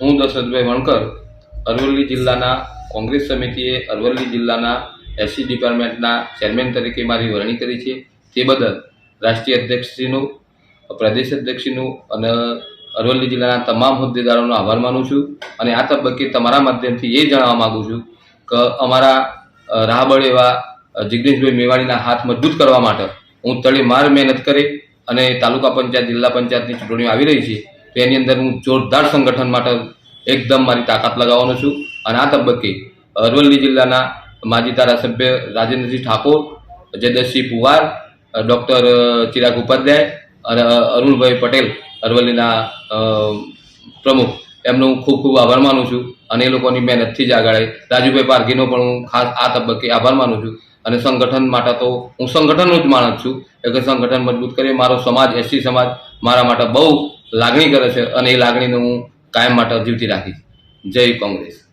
હું દશરથભાઈ વણકર, અરવલ્લી જિલ્લાના કોંગ્રેસ સમિતિએ અરવલ્લી જિલ્લાના એસસી ડિપાર્ટમેન્ટના ચેરમેન તરીકે મારી વરણી કરી છે. તે બદલ રાષ્ટ્રીય અધ્યક્ષશ્રીનું, પ્રદેશ અધ્યક્ષશ્રીનું અને અરવલ્લી જિલ્લાના તમામ હોદ્દેદારોનો આભાર માનું છું. અને આ તબક્કે તમારા માધ્યમથી એ જણાવવા માગું છું કે અમારા રાહબળ એવા જિગ્નેશભાઈ મેવાણીના હાથ મજબૂત કરવા માટે હું તળેમાર મહેનત કરી અને તાલુકા પંચાયત, જિલ્લા પંચાયતની ચૂંટણીઓ આવી રહી છે. તો એની અંદર હું જોરદાર સંગઠન માટે એકદમ મારી તાકાત લગાવવાનો છું. અને આ તબક્કે અરવલ્લી જિલ્લાના માજી ધારાસભ્ય રાજેન્દ્રસિંહ ઠાકોર જયદર્શસિંહ પુવાર ડૉક્ટર ચિરાગ ઉપાધ્યાય અને અરુણભાઈ પટેલ અરવલ્લીના પ્રમુખ. એમનો હું ખૂબ ખૂબ આભાર માનું છું અને એ લોકોની મહેનતથી જ આગળ. રાજુભાઈ પારઘીનો પણ હું ખાસ આ તબક્કે આભાર માનું છું. અને સંગઠન માટે તો હું સંગઠનનો જ માણસ છું. એટલે સંગઠન મજબૂત કરીએ. મારો સમાજ એસટી સમાજ મારા માટે બહુ લાગણી કરે છે અને એ લાગણીને હું કાયમ માટે જીવતી રાખીશ. જય કોંગ્રેસ.